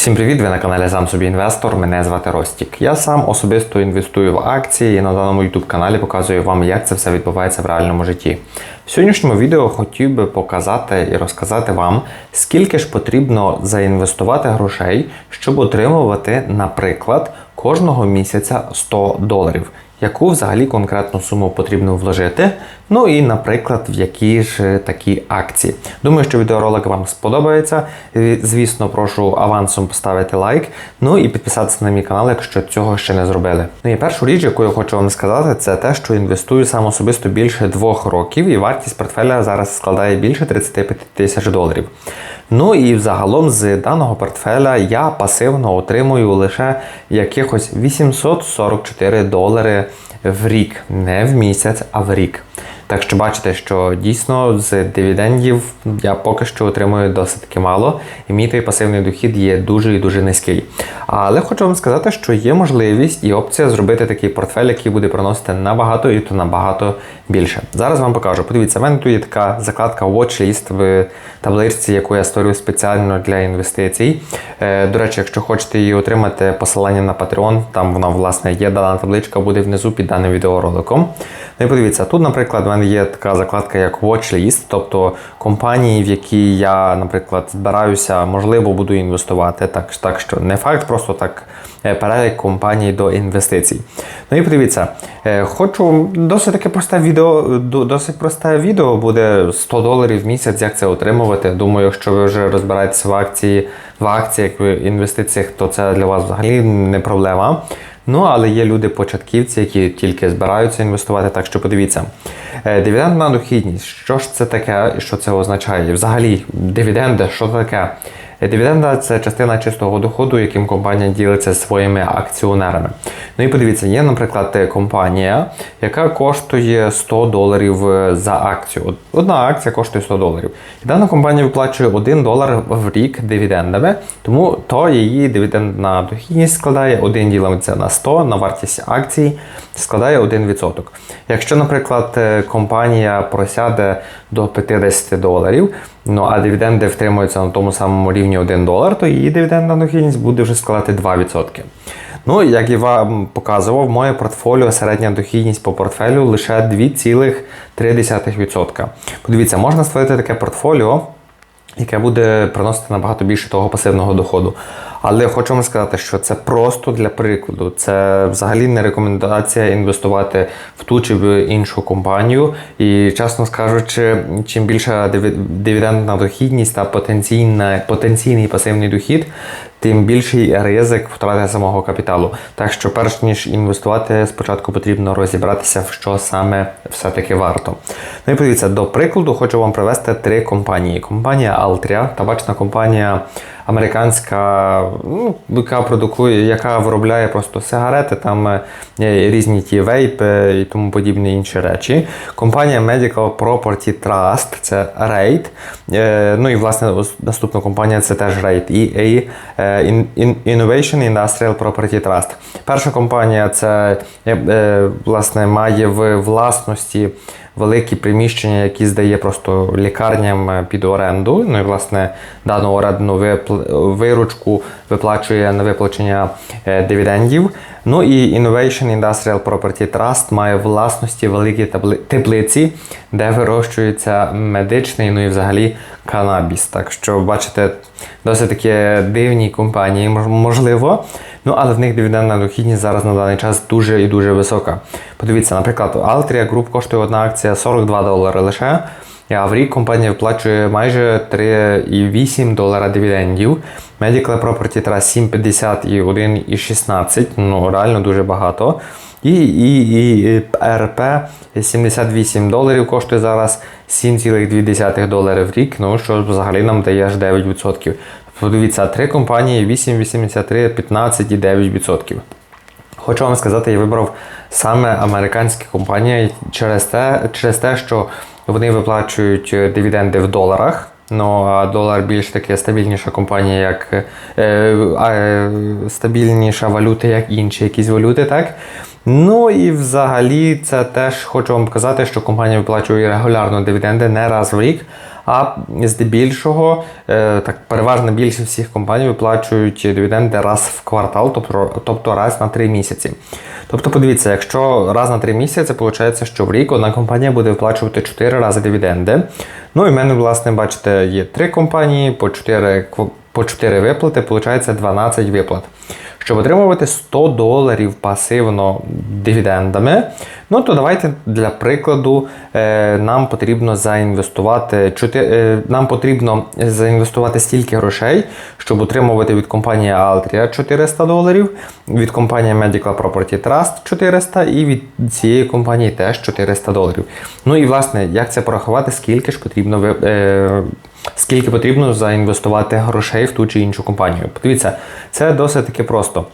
Всім привіт! Ви на каналі Сам собі інвестор. Мене звати Ростік. Я сам особисто інвестую в акції і на даному YouTube каналі показую вам, як це все відбувається в реальному житті. В сьогоднішньому відео хотів би показати і розказати вам, скільки ж потрібно заінвестувати грошей, щоб отримувати, наприклад, кожного місяця 100 доларів. Яку взагалі конкретну суму потрібно вложити? Ну і, наприклад, в які ж такі акції. Думаю, що відеоролик вам сподобається. Е, Звісно, прошу авансом поставити лайк. Ну і підписатися на мій канал, якщо цього ще не зробили. Ну і першу річ, яку я хочу вам сказати, це те, що інвестую сам особисто більше двох років, і вартість портфеля зараз складає більше 35 тисяч доларів. Ну і взагалом з даного портфеля я пасивно отримую лише якихось 844 долари в рік, не в місяць, а в рік. Так що бачите, що дійсно з дивідендів я поки що отримую досить таки мало, і мій той пасивний дохід є дуже і дуже низький. Але хочу вам сказати, що є можливість і опція зробити такий портфель, який буде приносити набагато і то набагато більше. Зараз вам покажу. Подивіться, в мене тут є така закладка Watchlist в табличці, яку я створив спеціально для інвестицій. Е, До речі, якщо хочете її отримати, посилання на Patreon, там вона власне є дана табличка, буде внизу під даним відеороликом. Ну і подивіться, тут, наприклад, в мене є така закладка, як Watchlist, тобто компанії, в які я, наприклад, збираюся, можливо, буду інвестувати. Так, так що не факт, просто так е, перелік компаній до інвестицій. Ну і подивіться, е, хочу досить таке просте відео, досить просте відео буде 100 доларів в місяць, як це отримувати. Думаю, якщо ви вже розбираєтеся в акції, в акціях, в інвестиціях, то це для вас взагалі не проблема. Ну, але є люди-початківці, які тільки збираються інвестувати. Так що подивіться, Е, дивідендна дохідність, що ж це таке що це означає? Взагалі, дивіденди, що це таке? Дивіденда це частина чистого доходу, яким компанія ділиться своїми акціонерами. Ну і подивіться, є, наприклад, компанія, яка коштує 100 доларів е, за акцію. Одна акція коштує 100 доларів. І дана компанія виплачує 1 долар в рік дивідендами, тому то її дивідендна дохідність складає 1 ділиться на 100 на вартість акцій складає 1%. Якщо, наприклад, е, компанія просяде до 50 доларів, ну а дивіденди втримуються на тому самому рівні 1 долар, то її дивідендна дохідність буде вже складати 2%. Ну, як і вам показував, моє портфоліо середня дохідність по портфелю лише 2,3%. Подивіться, можна створити таке портфоліо, яке буде приносити набагато більше того пасивного доходу. Але хочу вам сказати, що це просто для прикладу. Це взагалі не рекомендація інвестувати в ту чи в іншу компанію. І, чесно скажучи, чим більша дивідендна дохідність та потенційний пасивний дохід, тим більший ризик втрати самого капіталу. Так що, перш ніж інвестувати, спочатку потрібно розібратися, в що саме все-таки варто. Ну і подивіться, до прикладу, хочу вам привести три компанії: компанія Altria, табачна компанія американська, ну, яка продукує, яка виробляє просто сигарети, там е, різні ті вейпи і тому подібні інші речі. Компанія Medical Property Trust, це RAID. Е, Ну і власне наступна компанія це теж RAID. EA е, In- In- Innovation Industrial Property Trust. Перша компанія це власне має в власності великі приміщення, які здає просто лікарням е, під оренду. Ну і власне дану орендну випл- виручку виплачує на виплачення е, дивідендів. Ну і Innovation Industrial Property Trust має власності великі теплиці, де вирощується медичний, ну і взагалі канабіс. Так що бачите, досить такі дивні компанії, можливо. Ну, але в них дивідендна дохідність зараз на даний час дуже і дуже висока. Подивіться, наприклад, Altria Group коштує одна акція 42 долари лише. А в рік компанія виплачує майже 3,8 долара дивідендів. Medical Property Trust 7,50 і 1,16. Ну, реально дуже багато. І, і, і РП 78 доларів коштує зараз 7,2 долари в рік, ну що взагалі нам дає аж 9%. Подивіться, три компанії 8,83, 15 і 9%. Хочу вам сказати, я вибрав саме американські компанії через те, через те, що вони виплачують е, дивіденди в доларах. Ну, а долар більш таки стабільніша компанія, як е, е, стабільніша валюта, як інші якісь валюти, так? Ну і взагалі це теж хочу вам показати, що компанія виплачує регулярно дивіденди не раз в рік, а здебільшого, е, так переважна більшість всіх компаній виплачують дивіденди раз в квартал, тобто, тобто раз на 3 місяці. Тобто, подивіться, якщо раз на 3 місяці, виходить, що в рік одна компанія буде виплачувати 4 рази дивіденди. Ну і в мене, власне, бачите, є 3 компанії по 4, по 4 виплати, виходить 12 виплат. Щоб отримувати 100 доларів пасивно дивідендами, ну то давайте для прикладу е, нам потрібно заінвестувати 4, е, нам потрібно заінвестувати стільки грошей, щоб отримувати від компанії Altria 400 доларів, від компанії Medical Property Trust 400 і від цієї компанії теж 400 доларів. Ну і власне, як це порахувати, скільки ж потрібно ви- е, скільки потрібно заінвестувати грошей в ту чи іншу компанію. Подивіться, це досить таки просто.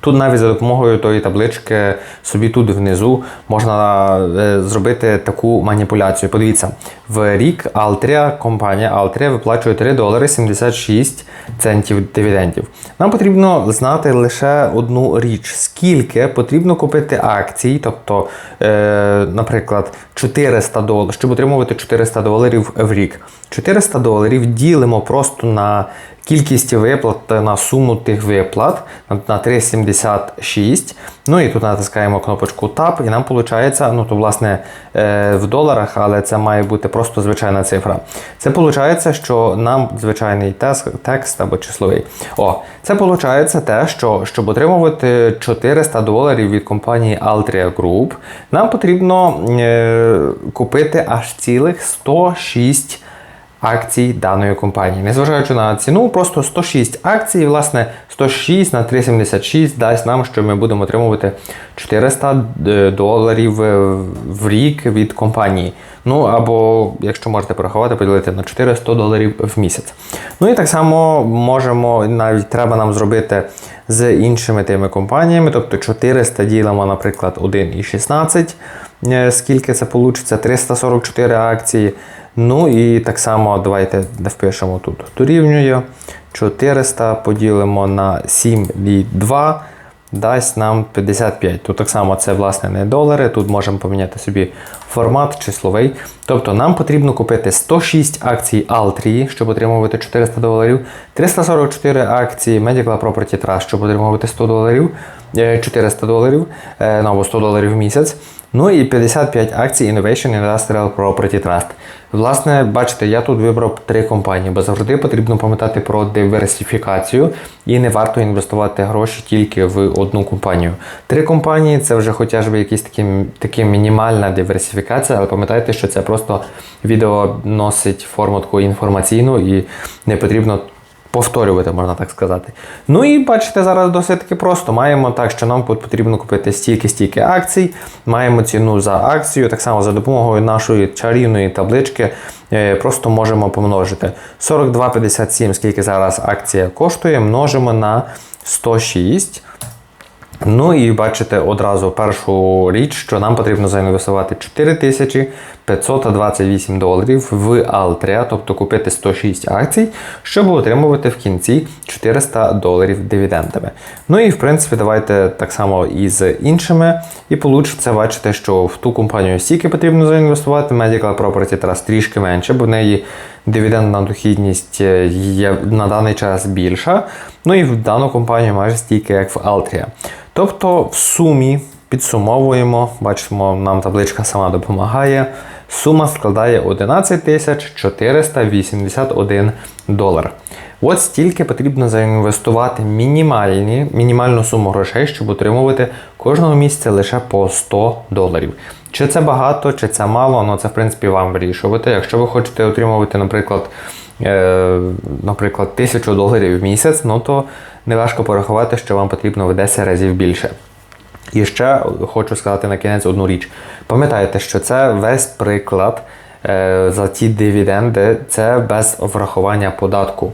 Тут навіть за допомогою тої таблички собі тут внизу можна е, зробити таку маніпуляцію. Подивіться, в рік Altria, компанія Altria виплачує 3 долари 76 центів дивідендів. Нам потрібно знати лише одну річ, скільки потрібно купити акцій, тобто, е, наприклад, 400 доларів, щоб отримувати 400 доларів в рік. 400 доларів ділимо просто на кількість виплат на суму тих виплат на- на 3,76. Ну і тут натискаємо кнопочку Tab, і нам виходить, ну то власне е, в доларах, але це має бути просто звичайна цифра. Це виходить, що нам звичайний текст, текст або числовий. О, це виходить те, що щоб отримувати 400 доларів від компанії Altria Group, нам потрібно е, купити аж цілих 106 акцій даної компанії. Незважаючи на ціну, просто 106 акцій, власне, 106 на 376 дасть нам, що ми будемо отримувати 400 е, доларів е, в рік від компанії. Ну або, якщо можете порахувати, поділити на 400 доларів в місяць. Ну і так само можемо, навіть треба нам зробити з іншими тими компаніями, тобто 400 ділимо, наприклад, 1,16. Е, Скільки це вийде? 344 акції. Ну і так само давайте впишемо тут. Дорівнює 400 поділимо на 7 і 2, дасть нам 55. Тут так само це власне не долари. Тут можемо поміняти собі формат числовий. Тобто нам потрібно купити 106 акцій Altria, щоб отримувати 400 доларів, 344 акції Medical Property Trust, щоб отримувати 100 доларів, е, 400 доларів, е, ну, або 100 доларів в місяць. Ну і 55 акцій Innovation Industrial Property Trust. Власне, бачите, я тут вибрав три компанії, бо завжди потрібно пам'ятати про диверсифікацію і не варто інвестувати гроші тільки в одну компанію. Три компанії це вже хоча б якась такі, такі мінімальна диверсифікація, але пам'ятайте, що це просто відео носить форму таку інформаційну і не потрібно повторювати, можна так сказати. Ну і бачите, зараз досить таки просто. Маємо так, що нам потрібно купити стільки-стільки акцій, маємо ціну за акцію, так само за допомогою нашої чарівної таблички. е, Просто можемо помножити 42,57, скільки зараз акція коштує, множимо на 106. Ну і бачите одразу першу річ, що нам потрібно заінвестувати 4528 доларів в Altria, тобто купити 106 акцій, щоб отримувати в кінці 400 доларів дивідендами. Ну і в принципі, давайте так само і з іншими. І получиться, бачите, що в ту компанію стільки потрібно заінвестувати, Medical Property Trust трішки менше, бо в неї дивідендна дохідність е, є на даний час більша. Ну і в дану компанію майже стільки, як в Altria. Тобто, в сумі підсумовуємо, бачимо, нам табличка сама допомагає. Сума складає 11 тисяч 481 долар. От стільки потрібно заінвестувати мінімальні, мінімальну суму грошей, щоб отримувати кожного місяця лише по 100 доларів. Чи це багато, чи це мало, ну це в принципі вам вирішувати. Якщо ви хочете отримувати, наприклад, е, наприклад, 1000 доларів в місяць, ну то неважко порахувати, що вам потрібно в 10 разів більше. І ще хочу сказати на кінець одну річ. Пам'ятайте, що це весь приклад е, за ті дивіденди, це без врахування податку.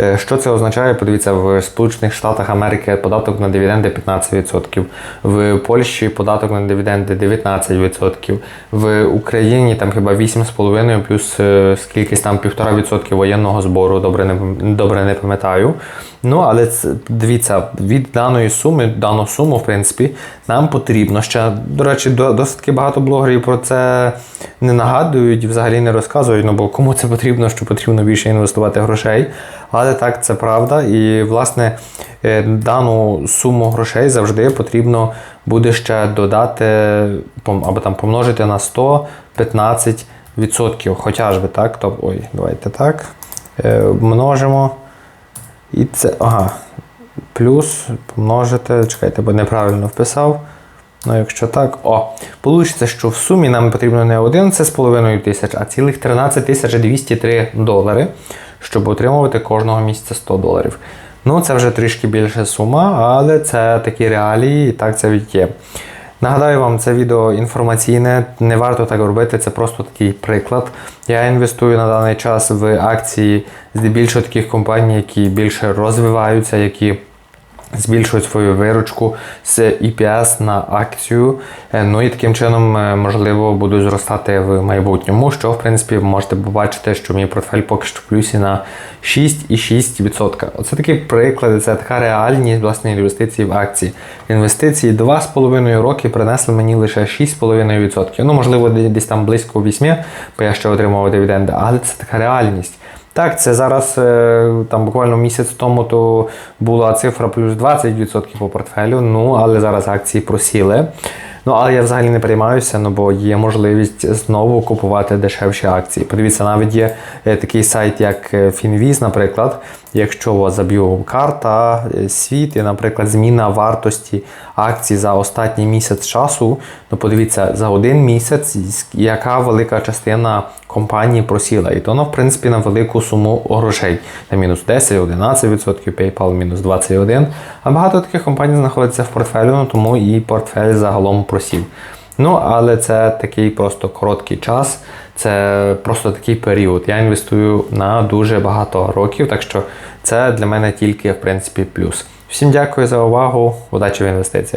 Е, Що це означає? Подивіться, в Сполучених Штатах Америки податок на дивіденди 15%, в Польщі податок на дивіденди 19%, в Україні там хіба 8,5% плюс е, скількись там 1,5% воєнного збору, добре не, добре не пам'ятаю. Ну, але дивіться, від даної суми, дану суму, в принципі, нам потрібно ще, до речі, досить багато блогерів про це не нагадують, взагалі не розказують, ну бо кому це потрібно, що потрібно більше інвестувати грошей. Але так, це правда. І, власне, е, дану суму грошей завжди потрібно буде ще додати або там помножити на 115%. Хоча ж би так. Тобто, ой, давайте так. Е, Множимо. І це. Ага. Плюс помножити. Чекайте, бо неправильно вписав. Ну, якщо так, о, получиться, що в сумі нам потрібно не 11,5 тисяч, а цілих 13 203 долари, щоб отримувати кожного місяця 100 доларів. Ну, це вже трішки більша сума, але це такі реалії, і так це є. Нагадаю вам, це відео інформаційне, не варто так робити, це просто такий приклад. Я інвестую на даний час в акції здебільшого таких компаній, які більше розвиваються, які збільшують свою виручку з EPS на акцію. Е, Ну і таким чином, е, можливо, будуть зростати в майбутньому. Що, в принципі, можете побачити, що мій портфель поки що в плюсі на 6,6%. Оце такі приклади, це така реальність власне інвестиції в акції. Інвестиції 2,5 роки принесли мені лише 6,5%. Ну, можливо, десь там близько 8, бо я ще отримував дивіденди, але це така реальність. Так, це зараз е, там буквально місяць тому то була цифра плюс 20% по портфелю. Ну але зараз акції просіли. Ну але я взагалі не переймаюся, ну бо є можливість знову купувати дешевші акції. Подивіться, навіть є е, такий сайт, як Фінвіз, Finviz, наприклад. Якщо у вас заб'ю карта, е, світ і, наприклад, зміна вартості акцій за останній місяць часу, ну подивіться, за один місяць яка велика частина компанії просіла. І то воно, в принципі, на велику суму грошей. На мінус 10, 11%, PayPal мінус 21%. А багато таких компаній знаходиться в портфелю, ну, тому і портфель загалом просів. Ну, але це такий просто короткий час, це просто такий період. Я інвестую на дуже багато років, так що це для мене тільки в принципі плюс. Всім дякую за увагу, удачі в інвестиціях.